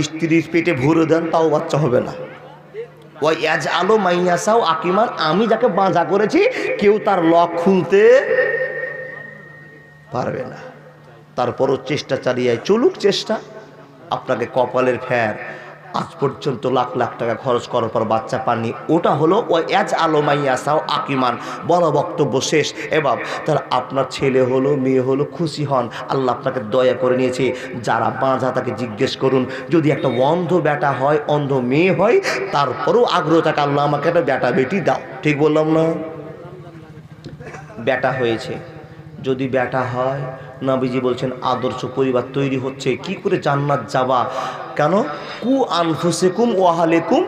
স্ত্রীর পেটে ভরে দেন, তাও বাচ্চা হবে না। ওই এজ আলো মাইয়াসাও আকিমান, আমি যাকে বাঁধা করেছি, কেউ তার লক খুলতে পারবে না। তারপরও চেষ্টা চালিয়ে চলুক চেষ্টা। আপনাকে কপালের ফ্যার। আজ পর্যন্ত লাখ লাখ টাকা খরচ করার পর বাচ্চা পাননি। ওটা হলো ওই এজ আলো মাইয়াসাও আকিমান। বড় বক্তব্য শেষ। এবার তার আপনার ছেলে হলো, মেয়ে হলো, খুশি হন। আল্লাহ আপনাকে দয়া করে নিয়েছে। যারা বাঁধা তাকে জিজ্ঞেস করুন, যদি একটা অন্ধ বেটা হয়, অন্ধ মেয়ে হয়, তারপরেও আগ্রহ থাকে, আল্লাহ আমাকে একটা বেটা বেটি দাও। ঠিক বললাম না? বেটা হয়েছে। যদি বেটা হয় নবীজি বলছেন আদর্শ পরিবার তৈরি হচ্ছে। কি করে জান্নাত যাবা? কেন? কু আনফুসেকুম ওয়াহালেকুম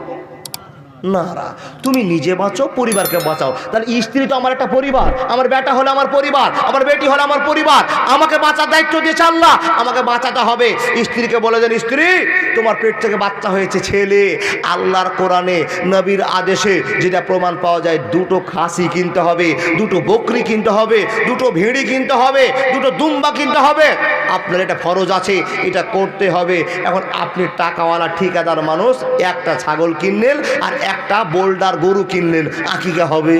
নারা তুমি নিজে বাঁচো, পরিবারকে বাঁচাও। তাহলে স্ত্রী তো আমার একটা পরিবার, আমার বেটা হলো আমার পরিবার, আমার বেটি হলো আমার পরিবার, আমাকে বাঁচার দায়িত্ব দিয়েছে আল্লাহ, আমাকে বাঁচাতে হবে। স্ত্রীকে বলে দেন, স্ত্রী, তোমার পেট থেকে বাচ্চা হয়েছে ছেলে, আল্লাহর কোরআনে, নবীর আদেশে যেটা প্রমাণ পাওয়া যায়, দুটো খাসি কিনতে হবে, দুটো বকরি কিনতে হবে, দুটো ভেড়ি কিনতে হবে, দুটো দুম্বা কিনতে হবে। আপনার এটা ফরজ আছে, এটা করতে হবে। এখন আপনি টাকাওয়ালা ঠিকাদার মানুষ, একটা ছাগল কিনলেন আর একটা বোল্ডার গরু কিনলেন, আকিকা হবে?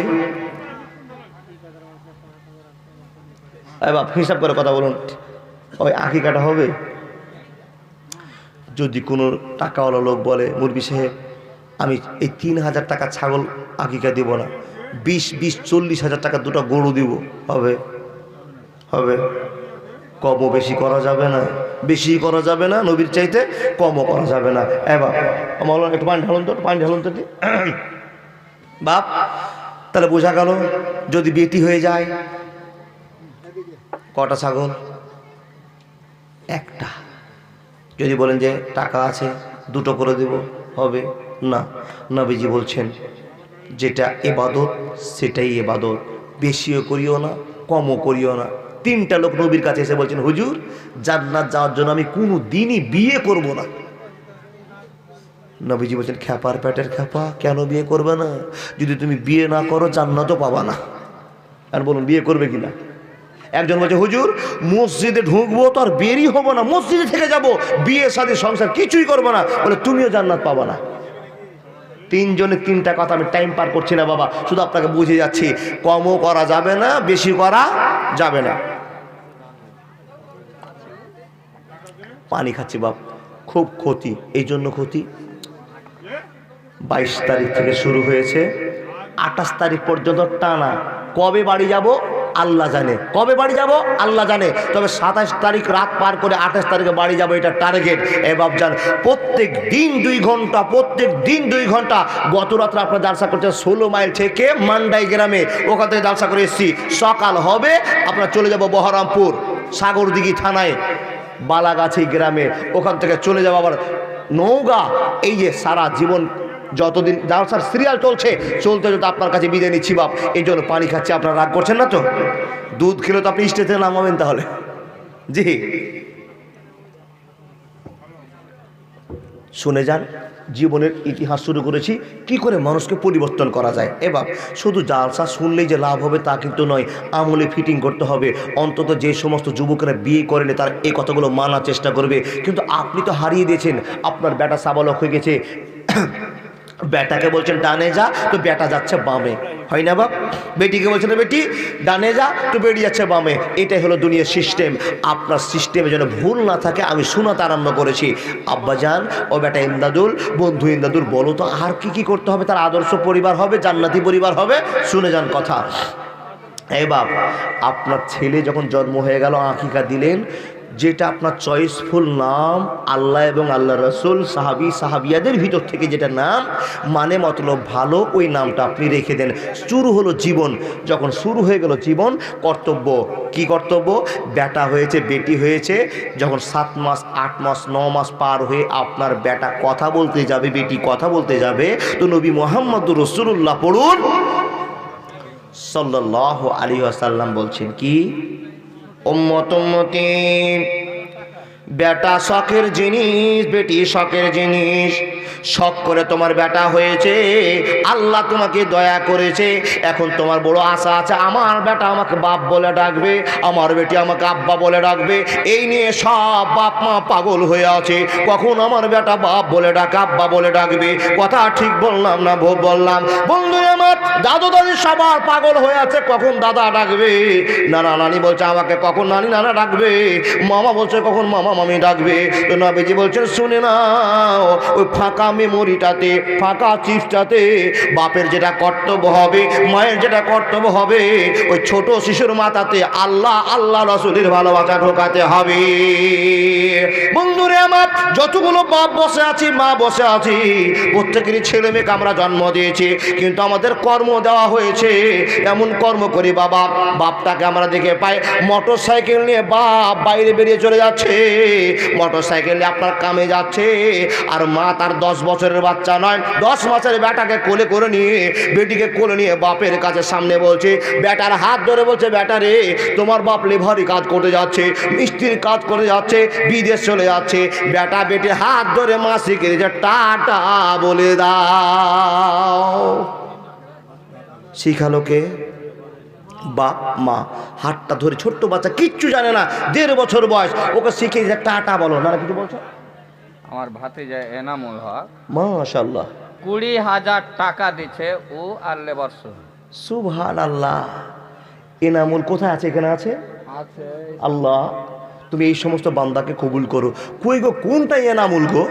বাপ, হিসাব করে কথা বলুন। ওই আকিকাটা হবে? যদি কোনো টাকাওয়ালা লোক বলে মুরবি সাহেব, আমি এই তিন হাজার টাকা ছাগল আকিকা দিব না। বিশ বিশ, চল্লিশ হাজার টাকা দুটো গরু দিব। হবে? হবে? কমও বেশি করা যাবে না। বেশি করা যাবে না, নবীর চাইতে কমও করা যাবে না। এবার আমার একটু পানি ঢালুন তো পানি ঢালুন তো বাপ, তাহলে বোঝা গেল, যদি বেটি হয়ে যায়, কটা ছাগল? একটা। যদি বলেন যে টাকা আছে, দুটো করে দেব, হবে? না। নবীজি বলছেন, যেটা এবাদত, সেটাই এবাদত। বেশিও করিও না, কমও করিও না। তিনটা লোক নবীর কাছে এসে বলছেন, হুজুর, জান্নাত যাওয়ার জন্য আমি কোনো দিনই বিয়ে করব না। নবীজি বলছেন, খ্যাপার প্যাটের খ্যাপা, কেন বিয়ে করবে না? যদি তুমি বিয়ে না করো, জান্নাতও পাবা না। আর বলুন, বিয়ে করবে কিনা? একজন বলছে, হুজুর, মসজিদে ঢুকবো তো আর বেরই হব না, মসজিদে থেকে যাব, বিয়ে সাথে সংসার কিছুই করব না। বলে, তুমিও জান্নাত পাবা না। তিনজনের তিনটা কথা আমি টাইম পার করছি না, বাবা। শুধু আপনাকে বুঝে যাচ্ছি, কমও করা যাবে না, বেশি করা যাবে না। পানি খাচ্ছি, বাপ। খুব ক্ষতি, এই জন্য ক্ষতি। বাইশ তারিখ থেকে শুরু হয়েছে। আঠাশ তারিখ পর্যন্ত টানা। কবে বাড়ি যাব? আল্লাহ জানে। কবে বাড়ি যাব? আল্লাহ জানে। তবে সাতাশ তারিখ রাত পার করে আঠাশ তারিখে বাড়ি যাব, এটা টার্গেট এ বাবজান প্রত্যেক দিন দুই ঘণ্টা, প্রত্যেক দিন দুই ঘণ্টা। গত রাত্রে আপনার জালসা করছে ষোলো মাইল থেকে মান্ডাই গ্রামে। ওখান থেকে জালসা করে এসেছি। সকাল হবে, আপনার চলে যাব বহরমপুর, সাগরদিঘি থানায়। বালাগাছি গ্রামে। ওখান থেকে চলে যাব আবার নৌগা এই যে সারা জীবন যতদিন জালসার সিরিয়াল চলছে। চলতে চলতে আপনার কাছে বিদায় নিচ্ছি বাপ। এই জন্য পানি খাচ্ছে, আপনারা রাগ করছেন না তো? দুধ খেলে তো আপনি স্টেজে নামাবেন তাহলে। জি। শুনে যান। জীবনের ইতিহাস শুরু করেছি। কি করে মানুষকে পরিবর্তন করা যায়? এবার শুধু জালসা শুনলেই যে লাভ হবে তা কিন্তু নয়, আমলে ফিটিং করতে হবে। অন্তত যে সমস্ত যুবকেরা বিয়ে করেনি, তার এই কথাগুলো মানার চেষ্টা করবে। কিন্তু আপনি তো হারিয়ে দিয়েছেন। আপনার বেটা সাবালক হয়ে গেছে। বেটাকে বলছেন, ডানে যা, তো বেটা যাচ্ছে বামে। হয় না বাপ? বেটিকে বলছেন, বেটি, ডানে যা, তো বেটি যাচ্ছে বামে। এটাই হলো দুনিয়ার সিস্টেম। আপনার সিস্টেমে যেন ভুল না থাকে, আমি শোনাতে আরম্ভ করেছি। আব্বাজান, ও বেটা ইমদাদুল, বন্ধু ইমদাদুল, বলো তো, আর কি কি করতে হবে? তার আদর্শ পরিবার হবে, জান্নাতি পরিবার হবে? শুনে যান কথা। এই বাপ, আপনার ছেলে যখন জন্ম হয়ে গেল, আঁকিকা দিলেন যেটা আপনার চয়েসফুল নাম আল্লাহ এবং আল্লাহ রসুল, সাহাবি, সাহাবিয়াদের ভিতর থেকে যেটা নাম মানে মতলব ভালো, ওই নামটা আপনি রেখে দেন। শুরু হলো জীবন। যখন শুরু হয়ে গেল জীবন, কর্তব্য কি কর্তব্য? বেটা হয়েছে, বেটি হয়েছে। যখন সাত মাস, আট মাস, ন মাস পার হয়ে আপনার বেটা কথা বলতে যাবে, বেটি কথা বলতে যাবে, তো নবী মোহাম্মদ রসুল্লাহ পড়ুন। সাল্লাহ আলী আসাল্লাম বলছেন কি? উম্মত বেটা শখের জিনিস বেটি শখের জিনিস। শখ করে তোমার বেটা হয়েছে, আল্লাহ তোমাকে দয়া করেছে, এখন তোমার বড় আশা আছে, আমার বেটা আমাকে বাপ বলে ডাকবে, আমার বেটি আমাকে আব্বা বলে ডাকবে, এই নিয়ে সব বাপ মা পাগল হয়ে আছে, কখন আমার বেটা বাপ বলে ডাকে, আব্বা বলে ডাকবে, কথা ঠিক বললাম না ভোগ বললাম? বন্ধু আমার, দাদু দাদি সবার পাগল হয়ে আছে, কখন দাদা ডাকবে? নানা নানি বলছে আমাকে, কখন নানি নানা ডাকবে? মামা বলছে, কখন মামা মামি ডাকবে? তো নবীজি বলছেন, শুনে না ওই ফাঁকা মেমোরিটাতে ফাঁকা চিপসটাতে। বাপের যেটা কর্তব্য হবে, মায়ের যেটা কর্তব্য হবে, ওই ছোট শিশুর মাথাতে আল্লাহ আল্লাহ রসুলের ভালোবাসা ঢোকাতে হবে। বন্ধুরে আমার, যতগুলো বাপ বসে আছি, মা বসে আছি, প্রত্যেকেরই ছেলে মেয়েকে আমরা জন্ম দিয়েছি, কিন্তু আমাদের কর্ম দেওয়া হয়েছে, এমন কর্ম করি বাবা, বাপটাকে আমরা দেখে পাই মোটর সাইকেল নিয়ে বাপ বাইরে বেরিয়ে চলে যাচ্ছে মোটর সাইকেল নিয়ে আপনার কামে যাচ্ছে, আর মা তার দশ বছরের বাচ্চা নয়, দশ মাসের বেটাকে কোলে করে নিয়ে, বেটিকে কোলে নিয়ে বাপের কাছে সামনে বলছে, বেটার হাত ধরে বলছে, বেটা রে, তোমার বাপ লেভারি কাজ করতে যাচ্ছে, মিস্ত্রির কাজ করে যাচ্ছে, বিদেশ চলে যাচ্ছে। বেটা, বেটি, হাত ধরে মা শিখে দিয়েছে টাটা বলে দাও। শিখালো কে? বাপ, মা, হাতটা ধরে ছোট্ট বাচ্চা কিচ্ছু জানে না, দেড় বছর বয়স, ওকে শিখিয়ে টাটা বলো। না কিছু বলছো? আমার ভাতে ভাতিজা এনামুল হক। মাশাল্লাহ কুড়ি হাজার টাকা দিচ্ছে ও আর লেবার। সুবহান আল্লাহ এনামুল কোথায় আছে? এখানে আছে? আছে। আল্লাহ তুমি এই সমস্ত বান্দাকে কবুল করো। কই গো কোনটা এনামুল গো?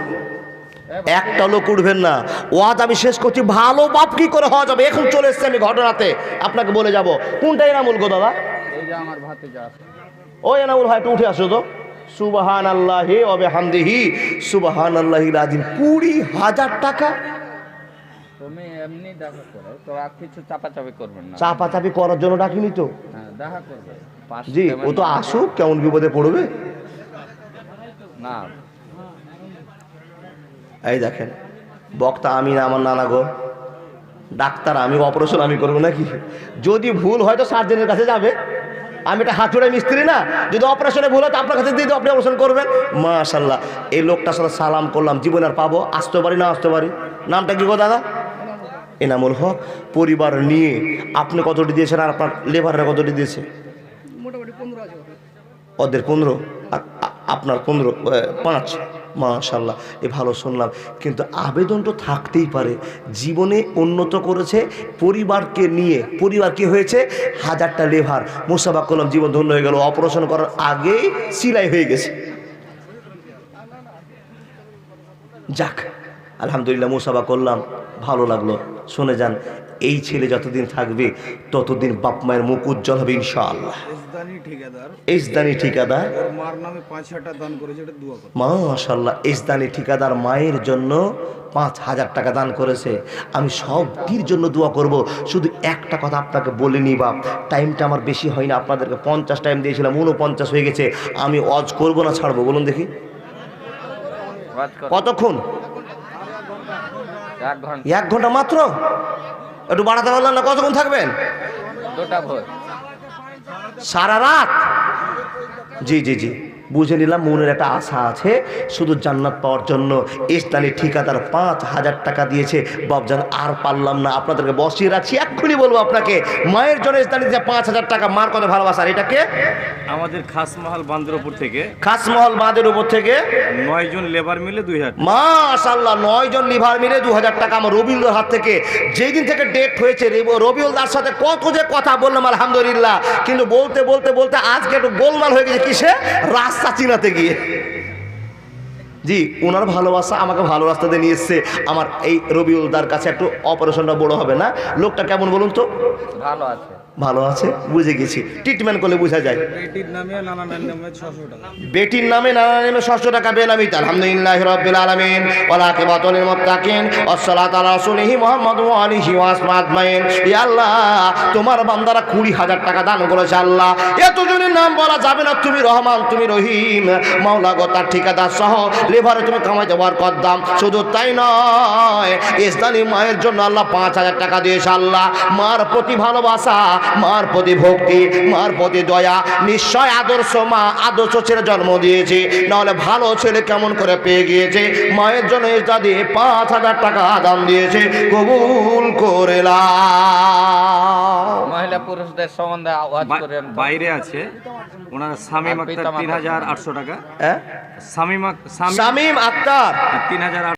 একটা লোক উঠবেন না। ওয়াজ আমি শেষ করছি। ভালো বাপ কি করে হওয়া যাবে? এখন চলে এসছে আমি ঘটনাতে। আপনাকে বলে যাব। কোনটা এনামুল গো দাদা? এই যে আমার ভাতিজা ও এনামুল ভাই একটু উঠে আসো তো। সুবাহান আল্লাহি অবে হামদিহি সুবাহান আল্লাহি রাজিম। কুড়ি হাজার টাকা? চাপাচাপি করার জন্য ডাকিনি তো। হ্যাঁ জি ও তো আসুক কেমন বিপদে পড়বে? না। এই দেখেন বক্তা আমি না আমার নানা গো। ডাক্তার আমি অপারেশন আমি করব নাকি? যদি ভুল হয় তো সার্জেনের কাছে যাবে। আমি এটা হাতুড়ে মিস্ত্রি না। যদি অপারেশনে ভুল হয় আপনার কাছে দিয়ে দিও, আপনি অপারেশন করবেন। মাশাল্লাহ এই লোকটার সাথে সালাম করলাম জীবন আর পাবো আসতে পারি না আসতে পারি। নামটা কি গো দাদা? এনামুল হক পরিবার নিয়ে আপনি কতটি দিয়েছেন আর আপনার লেবাররা কতটি দিয়েছে? ওদের পনেরো আর আপনার পনেরো পাঁচ। মাশাল্লাহ এ ভালো শুনলাম। কিন্তু আবেদন তো থাকতেই পারে। জীবনে উন্নত করেছে পরিবারকে নিয়ে। পরিবার কি হয়েছে? হাজারটা লেভার। মোসাফা করলাম জীবন ধন্য হয়ে গেল। অপারেশন করার আগেই সিলাই হয়ে গেছে। যাক, আলহামদুলিল্লাহ মুসাফা করলাম। ভালো লাগল। শুনে যান। এই ছেলে যতদিন থাকবে ততদিন বাপ মায়ের মুখ উজ্জ্বল হবে ইনশাআল্লাহ। ইসদানি ঠিকাদার। মাশাল্লাহ ইসদানি ঠিকাদার মায়ের জন্য পাঁচ হাজার টাকা দান করেছে। আমি সবটির জন্য দোয়া করব। শুধু একটা কথা আপনাকে বলিনি বাপ টাইমটা আমার বেশি হয় না আপনাদেরকে পঞ্চাশ টাইম দিয়েছিলাম উনপঞ্চাশ হয়ে গেছে। আমি অজ করব না ছাড়বো বলুন দেখি। কতক্ষণ? এক এক ঘণ্টা মাত্র? একটু বাড়াতে পারলাম না কতক্ষণ থাকবেন? সারা রাত? জি জি জি। বুঝে নিলাম মনের একটা আশা আছে শুধু জান্নাত পাওয়ার জন্য। ইসলামী ঠিকাদার পাঁচ হাজার টাকা দিয়েছে। বাবজান আর পারলাম না। আপনাদেরকে বসিয়ে রাখছি এক্ষুনি বলব আপনাকে মায়ের জন্য ইসলামী যে পাঁচ হাজার টাকা মার কথা ভালোবাসা আর এটাকে? আমাদের খাসমহল বাঁধের বান্দরপুর থেকে খাসমহল বাঁধের উপর থেকে? নয় জন লেবার মিলে দুই হাজার মাশাল্লাহ নয় জন লিভার মিলে দু হাজার টাকা আমার রবিউলের হাত থেকে। যেই দিন থেকে ডেট হয়েছে রবিউল দার সাথে কত যে কথা বললাম আলহামদুলিল্লাহ। কিন্তু বলতে বলতে বলতে আজকে একটু গোলমাল হয়ে গেছে কিসে? রাস্তা চিনাতে গিয়ে। জি ওনার ভালোবাসা আমাকে ভালো রাস্তাতে নিয়ে এসছে। আমার এই রবিউলদার কাছে একটু অপারেশনটা বড় হবে না? লোকটা কেমন বলুন তো? ভালো আছে। ভালো আছে বুঝে গেছি। ট্রিটমেন্ট করলে বোঝা যায়। বেটির নামে নানা নামে ছশো টাকা। বেটির নামে নানা নামে ষষ্ঠ টাকা বেনামি আলহামদুলিল্লাহ রাব্বিল আলামিন। ওয়ালা কিবাতুল মুত্তাকিন ওয়াসসালাতু আলা রাসূলিহি মুহাম্মদ ওয়া আলিহি ওয়া ইয়া আল্লাহ তোমার বান্দারা 20000 টাকা দান করেছে আল্লাহ। এতজনের নাম বলা যাবে না তুমি রহমান তুমি রহিম। মাওলা গো তার ঠিকাদার সহ লেবারে তুমি কামাইতে বার করদাম শুধু তাই নয় ইসলামী মায়ের জন্য আল্লাহ পাঁচ হাজার টাকা দিয়েছে আল্লাহ। মার প্রতি ভালোবাসা মার প্রতি ভক্তি মার প্রতি দয়া নিশ্চয় আদর্শ মা আদর্শ ছেলে জন্ম দিয়েছে। নাহলে ভালো ছেলে কেমন করে পেয়ে গিয়েছে? মায়ের জন্য ইত্যাদি পাঁচ হাজার টাকা দাম দিয়েছে। কবুল করে মহিলা পুরুষদের সম্বন্ধে আওয়াজ বাইরে আছে। ওনার আক্তার তিন হাজার আটশো টাকা। হ্যাঁ? শামিম আক- আক্তার তিন হাজার